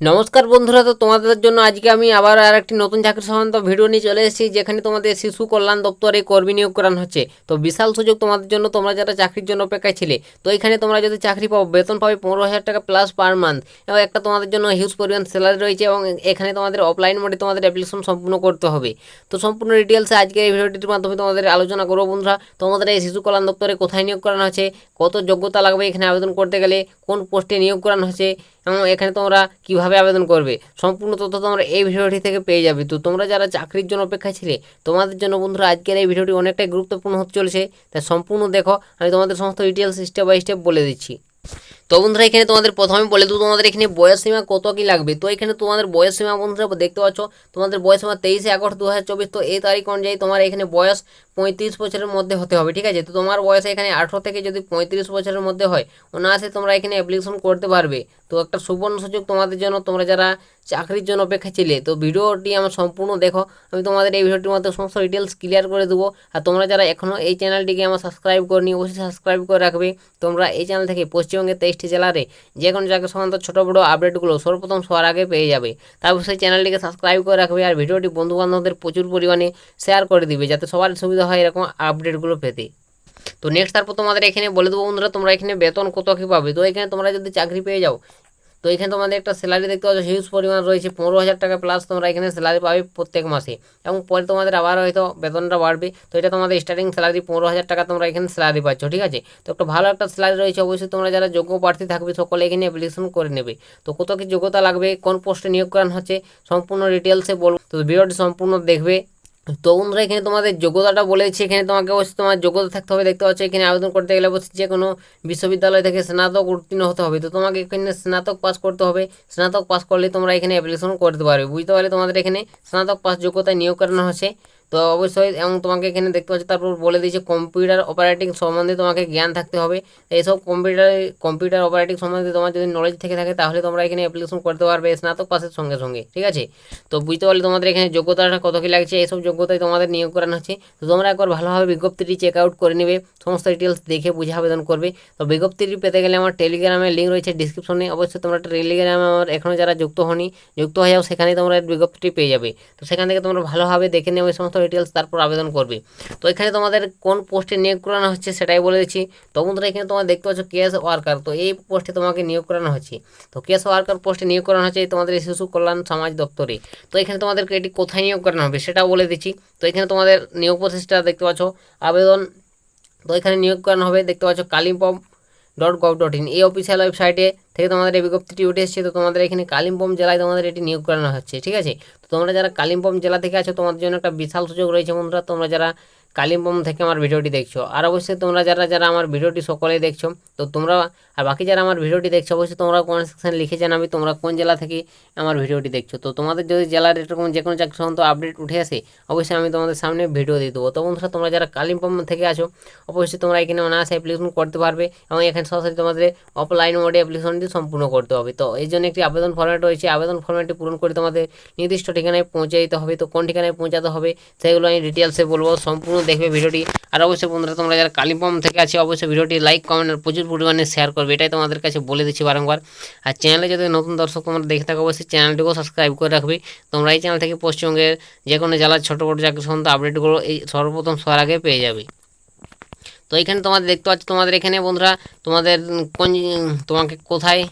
নমস্কার বন্ধুরা, তো তোমাদের জন্য আজকে আমি আবার আর একটি নতুন চাকরি সংক্রান্ত ভিডিও নিয়ে চলে এসেছি, যেখানে তোমাদের শিশু কল্যাণ দপ্তরে কর্মী নিয়োগ করানো হচ্ছে। তো বিশাল সুযোগ তোমাদের জন্য, তোমরা যারা চাকরির জন্য অপেক্ষায় ছিলে, তো এখানে তোমরা যদি চাকরি পাও, বেতন পাবে পনেরো হাজার টাকা প্লাস পার মান্থ এবং একটা তোমাদের জন্য হিউজ পরিমাণ স্যালারি রয়েছে, এবং এখানে তোমাদের অফলাইন মোডে তোমাদের অ্যাপ্লিকেশন সম্পূর্ণ করতে হবে। তো সম্পূর্ণ ডিটেলসে আজকে এই ভিডিওটির মাধ্যমে তোমাদের আলোচনা করব বন্ধুরা। তোমাদের এই শিশু কল্যাণ দপ্তরে কোথায় নিয়োগ করানো হচ্ছে, কত যোগ্যতা লাগবে এখানে আবেদন করতে গেলে, কোন পোস্টে নিয়োগ করানো হচ্ছে, এবং এখানে তোমরা কীভাবে আবেদন করবে? সম্পূর্ণ তথ্য তোমরা এই ভিডিওটি থেকে পেয়ে যাবে। তো তোমরা যারা চাকরির জন্য অপেক্ষায় ছিলে, তোমাদের জন্য বন্ধুরা আজকের এই ভিডিওটি অনেকটাই গুরুত্বপূর্ণ হতে চলেছে। তাই সম্পূর্ণ দেখো, আমি তোমাদের সমস্ত ডিটেলস স্টেপ বাই স্টেপ বলে দিচ্ছি। তো বন্ধুরা, এখানে তোমাদের প্রথমে বলে দেবো, তোমাদের এখানে বয়স সীমা কত কি লাগবে? তো এখানে তোমাদের বয়স সীমা বন্ধুরা, দেখতে পাচ্ছ, তোমাদের বয়স সীমা তেইশে আগস্ট দু হাজার চব্বিশ, তো এই তারিখ অনুযায়ী তোমার এখানে বয়স পঁয়ত্রিশ বছরের মধ্যে হতে হবে, ঠিক আছে? তো তোমার বয়স এখানে আঠেরো থেকে যদি পঁয়ত্রিশ বছরের মধ্যে হয়, অনায়াসে তোমরা এখানে অ্যাপ্লিকেশন করতে পারবে। তো একটা সুবর্ণ সুযোগ তোমাদের জন্য, তোমরা যারা চাকরির জন্য অপেক্ষা ছিলে, তো ভিডিওটি আমার সম্পূর্ণ দেখো, আমি তোমাদের এই ভিডিওটির মধ্যে সমস্ত ডিটেলস ক্লিয়ার করে দেবো, আর তোমরা যারা এখনও এই চ্যানেলটিকে আমার সাবস্ক্রাইব করনি, অবশ্যই সাবস্ক্রাইব করে রাখবে। তোমরা এই চ্যানেল থেকে পশ্চিমবঙ্গের তেইশটি জেলারে যে কোনো জায়গায় সংক্রান্ত ছোটো, বড়ো আপডেটগুলো সর্বপ্রথম সবার আগে পেয়ে যাবে। তারপর সেই চ্যানেলটিকে সাবস্ক্রাইব করে রাখবে আর ভিডিওটি বন্ধুবান্ধবদের প্রচুর পরিমাণে শেয়ার করে দিবে যাতে সবার সুবিধা হয় এরকম আপডেটগুলো পেতে। তো নেক্সট তারপর তোমাদের এখানে বলে দেবো বন্ধুরা, তোমরা এখানে বেতন কত কী পাবে? তো এখানে তোমরা যদি চাকরি পেয়ে যাও তো এখানে তোমাদের একটা স্যালারি দেখতে পাচ্ছ হিউজ পরিমাণ রয়েছে, পনেরো হাজার টাকা প্লাস তোমরা এখানে স্যালারি পাবে প্রত্যেক মাসে। এবং পরে তোমাদের আবার হয়তো বেতনটা বাড়বে, তো এটা তোমাদের স্টার্টিং স্যালারি পনেরো হাজার টাকা তোমরা এখানে স্যালারি পাচ্ছ, ঠিক আছে? তো একটা ভালো একটা স্যালারি রয়েছে, অবশ্যই তোমরা যারা যোগ্য প্রার্থী থাকবে সকলে এখানে অ্যাপ্লিকেশন করে নেবে। তো কত কি যোগ্যতা লাগবে, কোন পোস্টে নিয়োগ করানো হচ্ছে, সম্পূর্ণ ডিটেলসে বলব। তো ভিডিওটি সম্পূর্ণ দেখবে। তো বন্ধুরা, এখানে তোমাদের যোগ্যতাটা বলেছি। এখানে তোমাকে অবশ্যই তোমার যোগ্যতা থাকতে হবে, দেখতে পাচ্ছ এখানে আবেদন করতে গেলে অবশ্যই যে কোনো বিশ্ববিদ্যালয় থেকে স্নাতক উত্তীর্ণ হতে হবে। তো তোমাকে এখানে স্নাতক পাস করতে হবে। স্নাতক পাস করলে তোমরা এখানে অ্যাপ্লিকেশন করতে পারবে। বুঝতে পারলে তোমাদের এখানে স্নাতক পাস যোগ্যতায় নিয়োগ করানো হচ্ছে। তো অবশ্যই এবং তোমাকে এখানে দেখতে পাচ্ছ, তারপর বলে দিয়েছে কম্পিউটার অপারেটিং সম্বন্ধে তোমাকে জ্ঞান থাকতে হবে। এইসব কম্পিউটার কম্পিউটার অপারেটিং সম্বন্ধে তোমার যদি নলেজ থেকে থাকে, তাহলে তোমরা এখানে অ্যাপ্লিকেশন করতে পারবে স্নাতক পাসের সঙ্গে সঙ্গে, ঠিক আছে? তো বুঝতে পারলে তোমাদের এখানে যোগ্যতাটা কত কী লাগছে, এইসব যোগ্যতায় তোমাদের নিয়োগ করানো হচ্ছে। তো তোমরা একবার ভালোভাবে বিজ্ঞপ্তিটি চেক আউট করে নেবে, সমস্ত ডিটেলস দেখে বুঝে আবেদন করবে। তো বিজ্ঞপ্তিটি পেতে গেলে আমার টেলিগ্রামের লিঙ্ক রয়েছে ডিসক্রিপশনে অবশ্যই তোমরা টেলিগ্রামে আমার এখনও যারা যুক্ত হনি যুক্ত হয়ে যাও সেখানে তোমরা বিজ্ঞপ্তিটি পেয়ে যাবে। তো সেখান থেকে তোমরা ভালোভাবে দেখে নেবে সমস্ত ডিটেলস তারপর আবেদন করবে। তো এখানে তোমাদের কোন পোস্টে নিয়োগ করানো হচ্ছে সেটাই বলে দিচ্ছি। তো বন্ধুরা, এখানে তোমরা দেখতে পাচ্ছ কেস ওয়ার্কার তো এই পোস্টে তোমাকে নিয়োগ করানো হচ্ছে। তো কেস ওয়ার্কার পোস্টে নিয়োগ করানো হচ্ছে তোমাদের শিশু কল্যাণ সমাজ দপ্তরে। তো এখানে তোমাদেরকে এটি কোথায় নিয়োগ করানো হবে সেটাও বলে দিচ্ছি। তো এখানে তোমাদের নিয়োগ প্রসেসটা দেখতে পাচ্ছ, আবেদন। তো এখানে নিয়োগ করানো হবে দেখতে পাচ্ছ Kalimpong dot gov dot in এই অফিসিয়াল ওয়েবসাইটে থেকে তোমাদের এই বিজ্ঞপ্তিটি উঠে এসেছে। তো তোমাদের এখানে কালিম্পং জেলায় তোমাদের এটি নিয়োগ করানো হচ্ছে, ঠিক আছে? তোমরা যারা কালিম্পং জেলা থেকে আছো, তোমাদের জন্য একটা বিশাল সুযোগ রয়েছে বন্ধুরা। তোমরা যারা কালিম্পং থেকে আমার ভিডিওটি দেখছ। আর অবশ্যই তোমরা যারা যারা আমার ভিডিওটি সকলেই দেখছ, তো তোমরা, আর বাকি যারা আমার ভিডিওটি দেখছ, অবশ্যই তোমরা কমেন্ট সেকশানে লিখে জানাবে তোমরা কোন জেলা থেকে আমার ভিডিওটি দেখছ। তো তোমাদের যদি জেলার এরকম যে কোনো চাকরি সম্বন্ধ আপডেট উঠে আসে, অবশ্যই আমি তোমাদের সামনে ভিডিও দিয়ে দেবো। তো বন্ধুরা, তোমরা যারা কালিম্পং থেকে আছো, অবশ্যই তোমরা এখানে অনায়াসে অ্যাপ্লিকেশন করতে পারবে এবং এখানে সরাসরি তোমাদের অফলাইন মোডে অ্যাপ্লিকেশনটি সম্পূর্ণ করতে হবে। তো এই জন্য একটি আবেদন ফর্ম্যাট রয়েছে। আবেদন ফর্ম্যাটটি পূরণ করে তোমাদের নির্দিষ্ট ঠিকানায় পৌঁছে দিতে হবে। তো কোন ঠিকানায় পৌঁছাতে হবে, সেগুলো আমি ডিটেলসে বলব। সম্পূর্ণ দেখবে ভিডিওটি। আর অবশ্যই বন্ধুরা, তোমরা যারা কালিম্পং থেকে আছে, অবশ্যই ভিডিওটি লাইক কমেন্ট আর প্রচুর পরিমাণে শেয়ার করবে। এটাই তোমাদের কাছে বলে দিচ্ছি বারংবার। আর চ্যানেলে যদি নতুন দর্শক তোমরা দেখে থাকো, অবশ্যই চ্যানেলটিকেও সাবস্ক্রাইব করে রাখবে। তোমরা এই চ্যানেল থেকে পশ্চিমবঙ্গের যে কোনো জেলার ছোটো বড়ো চাকরি সম্বন্ধে আপডেটগুলো এই সর্বপ্রথম সবার আগে পেয়ে যাবে। তো এখানে তোমাদের দেখতে পাচ্ছ, তোমাদের এখানে বন্ধুরা, তোমাদের কোন, তোমাকে কোথায়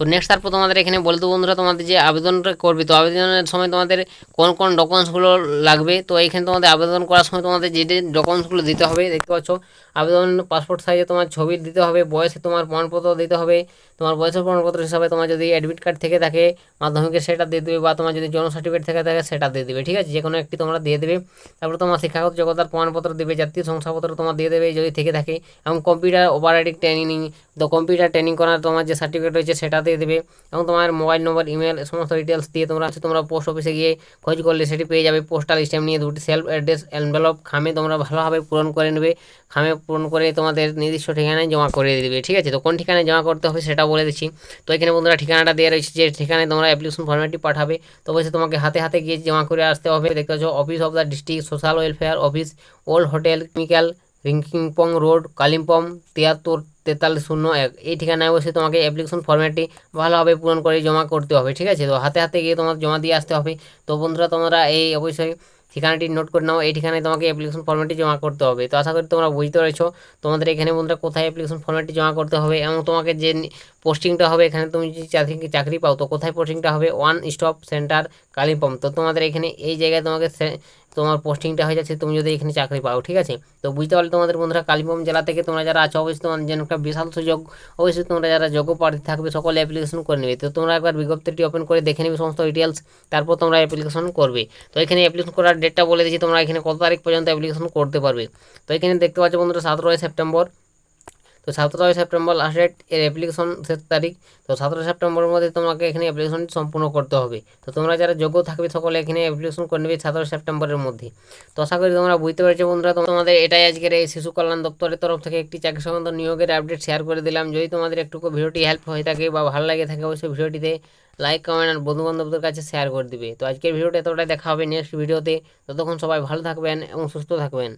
তো নেক্সট তারপর তোমাদের এখানে বলে দেবো বন্ধুরা, তোমাদের যে আবেদনটা করবে, তো আবেদনের সময় তোমাদের কোন কোন ডকুমেন্টসগুলো লাগবে? তো এখানে তোমাদের আবেদন করার সময় তোমাদের যে যে ডকুমেন্টসগুলো দিতে হবে, দেখতে পাচ্ছ, আবেদন পাসপোর্ট সাইজে তোমার ছবি দিতে হবে, বয়সে তোমার প্রমাণপত্র দিতে হবে, তোমার বয়সের প্রমাণপত্র হিসাবে তোমার যদি অ্যাডমিট কার্ড থেকে থাকে মাধ্যমিকের সেটা দিয়ে দেবে বা তোমার যদি জন্ম সার্টিফিকেট থেকে থাকে, সেটা দিয়ে দেবে, ঠিক আছে? যে কোনো একটি তোমরা দিয়ে দেবে। তারপর তোমার শিক্ষাগত যোগ্যতার প্রমাণপত্র দেবে, জাতীয় শংসাপত্র তোমার দিয়ে দেবে যদি থেকে থাকে, এবং কম্পিউটার অপারেটিং ট্রেনিং তো কম্পিউটার ট্রেনিং করার তোমার যে সার্টিফিকেট রয়েছে সেটা দিয়ে দেবে এবং তোমার মোবাইল নম্বর ইমেল সমস্ত ডিটেলস দিয়ে তোমরা হচ্ছে তোমরা পোস্ট অফিসে গিয়ে খোঁজ করলে সেটি পেয়ে যাবে। পোস্টাল স্ট্যাম্প নিয়ে দুটি সেলফ অ্যাড্রেস এনভেলপ খামে তোমরা ভালোভাবে পূরণ করে নেবে। খামে পূরণ করে তোমাদের নির্দিষ্ট ঠিকানায় জমা করে দেবে, ঠিক আছে? তো কোন ঠিকানায় জমা করতে হবে সেটা বলে দিচ্ছি। তো এখানে বন্ধুরা ঠিকানাটা দেওয়া রয়েছে যে ঠিকানায় তোমরা অ্যাপ্লিকেশন ফর্মেটটি পাঠাবে। তো অবশ্যই তোমাকে হাতে হাতে গিয়ে জমা করে আসতে হবে। দেখতে পাচ্ছ office of the district social welfare office old hotel chemical Rinkingpong road, Kalimpong, তিয়াত্তর, তেতাল্লিশ শূন্য এক। এই ঠিকানায় বসে তোমাকে অ্যাপ্লিকেশন ফর্ম্যাটটি ভালোভাবে পূরণ করে জমা করতে হবে, ঠিক আছে? তো হাতে হাতে গিয়ে তোমার জমা দিয়ে আসতে হবে। তো বন্ধুরা, তোমরা এই অবশ্যই ঠিকানাটি নোট করে নাও, এই ঠিকানায় তোমাকে অ্যাপ্লিকেশন ফর্ম্যাটটি জমা করতে হবে। তো আশা করি তোমরা বুঝতে পেরেছ। তোমাদের এখানে বন্ধুরা কোথায় অ্যাপ্লিকেশন ফর্ম্যাটটি জমা করতে হবে এবং তোমাকে যে পোস্টিংটা হবে, এখানে তুমি যদি চাকরি চাকরি পাও, তো কোথায় পোস্টিংটা হবে? One stop centre Kalimpong. তো তোমাদের এখানে এই জায়গায় তোমাকে তোমার পোস্টিংটা হয়ে যাচ্ছে, তুমি যদি এখানে চাকরি পাও, ঠিক আছে? তো বুঝতে পারলে তোমাদের বন্ধুরা, কালিম্পং জেলা থেকে তোমরা যারা আছো, অবশ্যই তোমার জন্য একটা বিশাল সুযোগ। অবশ্যই তোমরা যারা যোগ্য প্রার্থী থাকবে, সকলে অ্যাপ্লিকেশন করে নেবে। তো তোমরা একবার বিজ্ঞপ্তিটি ওপেন করে দেখে নেবে সমস্ত ডিটেলস তারপর তোমরা অ্যাপ্লিকেশন করবে। তো এখানে অ্যাপ্লিকেশন করার ডেটটা বলে দিচ্ছি তোমরা এখানে কত তারিখ পর্যন্ত অ্যাপ্লিকেশন করতে পারবে। তো এখানে দেখতে পাচ্ছ বন্ধুরা, সতেরোই সেপ্টেম্বর। তো সতেরোই সেপ্টেম্বর লাস্ট ডেট এর অ্যাপ্লিকেশন শেষ তারিখ। তো সতেরোই সেপ্টেম্বরের মধ্যে তোমাকে এখানে অ্যাপ্লিকেশন সম্পূর্ণ করতে হবে। তো তোমরা যারা যোগ্য থাকবে সকলে এখানে অ্যাপ্লিকেশন করে নেবে সতেরোই সেপ্টেম্বরের মধ্যে। তো আশা করি তোমরা বুঝতে পেরেছ বন্ধুরা তোমাদের এটাই আজকের এই শিশু কল্যাণ দপ্তরের তরফ থেকে একটি চাকরি সংক্রান্ত নিয়োগের আপডেট শেয়ার করে দিলাম। যদি তোমাদের একটুকু ভিডিওটি হেল্প হয়ে থাকে বা ভালো লাগে থাকে, অবশ্যই ভিডিওটিতে লাইক কমেন্ট আর বন্ধু বান্ধবদের কাছে শেয়ার করে দিবে। তো আজকের ভিডিওটা এতটাই, দেখা হবে নেক্সট ভিডিওতে ততক্ষণ সবাই ভালো থাকবেন এবং সুস্থ থাকবেন।